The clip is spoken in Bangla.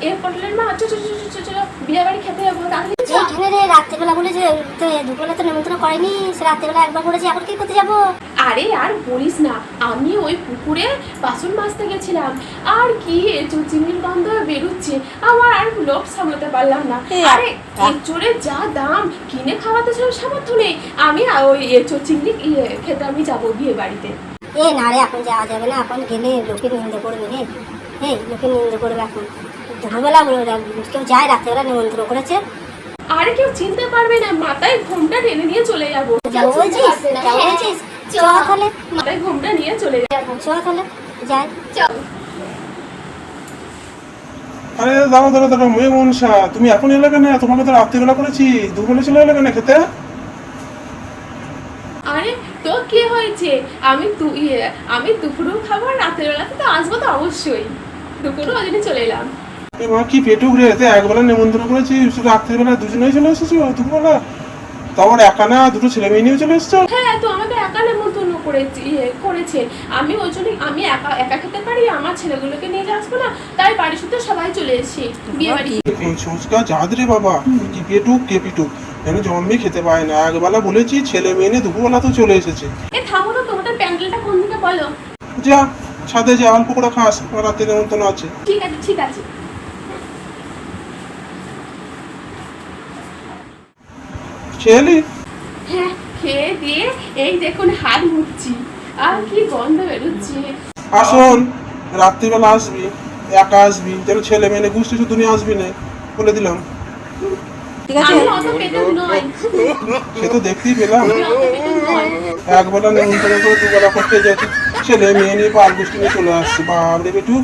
এ পটলের মা বিয়ে বাড়ি খেতে যাব। এইখানে রে রাত্রেবেলা তো দুপুরে তো নিমন্ত্রণ করেনি সে রাত্রেবেলা একবার বলেছে এখন কি করতে যাব? আরে আর বলিস না আমি ওই পুকুরে বাসন মাজতে গেছিলাম। আর কি এঁচো চিংড়ির গন্ধ বেরোচ্ছে আমার আর লোভ সামলাতে পারলাম না। আরে আ- যা দাম কিনে খাওয়াতে ছিল সামর্থ্য নেই। আমি ওই এঁচো চিংড়ি ইয়ে, খেতে আমি যাব বিয়ে বাড়িতে। এ না রে এখন যাওয়া যাবে না এখন গেলে লোকের নিন্দে করবে রে এই লোকের নিন্দে করবে এখন। দুপুরবেলা কেউ যায় রাত্রেবেলা নিমন্ত্রণ করেছে। আরে কেউ চিনতে পারবে না মাথায় ঘুমটা টেনে নিয়ে চলে যাব। যাব বলছিস বলছিস তাহলে। মাথায় ঘুমটা নিয়ে চলে যাব। তাহলে যাই। আরে দাঁড়া দাঁড়া দাঁড়া মেয়ে মনসা তুমি এখন এলে কেন? তোমাকে তো রাত্রিবেলা করেছি দুপুরে চলে এলে কেন খেতে? আরে তো কি হয়েছে? আমি ইয়ে আমি দুপুরেও খাব রাতের বেলাতে তো আসব তো অবশ্যই। দুপুরেও ওই চলে এলাম। মা কি পেটুক রে একবেলা নেমন্ত্রণ করেছি? শুধু রাত্রিবেলা দুজনেই চলে এসেছ দুপুরবেলা। তো আমার একা না দুটো ছেলে মেয়ে নিয়ে চলে এসছো? হ্যাঁ তো আমাকে একা নেমন্তন্ন করেছে করেছে। আমি ওই জন্য আমি একা একা খেতে পারি আমার ছেলেগুলোকে নিয়ে আসব না তাই বাড়ি শুদ্ধ সবাই চলে এসেছি বিয়ে বাড়ি। সুচকা জাত রে বাবা। কি পেটুক কে পিটুক। যেন জন্মে খেতে পায় না। একবেলা বলেছি ছেলে মেয়ে নিয়ে দুপুরবেলা তো চলে এসেছে। এ থামো তো তোমাদের প্যান্ডেলটা কোন দিকে বলো? যা ছাদে যা অল্প করে খাস আমার রাত্রে নেমন্তন্ন আছে। ঠিক আছে ঠিক আছে। ছেলে হ্যাঁ খেয়ে দিয়ে এই দেখুন হাত মুছছি আর কি গন্ধ বেরোচ্ছে। আসুন রাত্রিবেলা আসবি একা আসবি যেন ছেলে মেয়ে গুষ্টি শুধু নিয়ে আসবি না বলে দিলাম। ঠিক আছে। সে তো দেখতেই পেলাম। একবেলা নেমন্তন্ন করে দুবেলা করতে যাচ্ছি। ছেলে মেয়ে নিয়ে পাল গোষ্ঠী নিয়ে চলে আসছে। বাবরে বেটু।